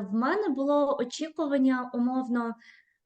В мене було очікування умовно,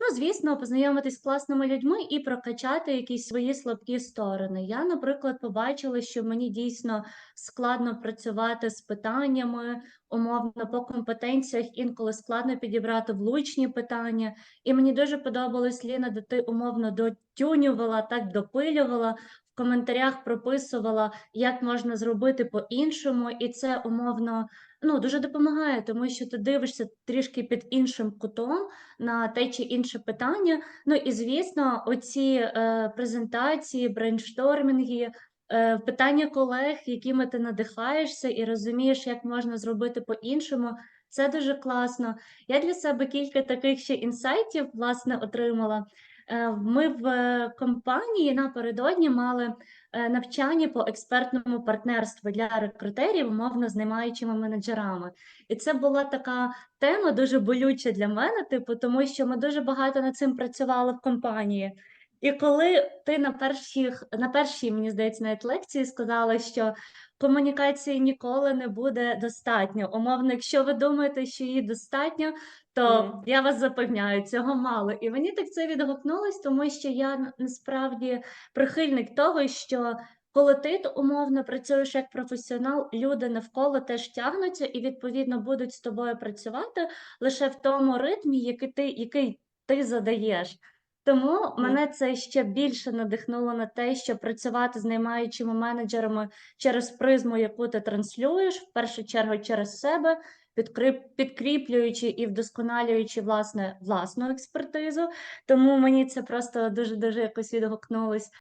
ну, звісно, познайомитись з класними людьми і прокачати якісь свої слабкі сторони. Я, наприклад, побачила, що мені дійсно складно працювати з питаннями, умовно по компетенціях, інколи складно підібрати влучні питання. І мені дуже подобалось, Ліна, де ти умовно дотюнювала, так допилювала, коментарях прописувала, як можна зробити по-іншому, і це умовно ну, дуже допомагає, тому що ти дивишся трішки під іншим кутом на те чи інше питання. Ну і звісно, оці е, презентації, брейнштормінги, е, питання колег, якими ти надихаєшся і розумієш, як можна зробити по-іншому. Це дуже класно. Я для себе кілька таких ще інсайтів власне отримала. Е, Ми в е, компанії напередодні мали е, навчання по експертному партнерству для рекрутерів, умовно знімаючими менеджерами. І це була така тема дуже болюча для мене, типу, тому що ми дуже багато над цим працювали в компанії. І коли ти на перших, на першій, мені здається, навіть лекції сказала, що комунікації ніколи не буде достатньо. Умовно, якщо ви думаєте, що її достатньо, то Мгм. я вас запевняю, цього мало. І мені так це відгукнулось, тому що я насправді прихильник того, що коли ти умовно працюєш як професіонал, люди навколо теж тягнуться і відповідно будуть з тобою працювати лише в тому ритмі, який ти, який ти задаєш. Тому мене це ще більше надихнуло на те, що працювати з наймаючими менеджерами через призму, яку ти транслюєш, в першу чергу через себе, підкріп- підкріплюючи і вдосконалюючи власне власну експертизу. Тому мені це просто дуже дуже якось відгукнулось.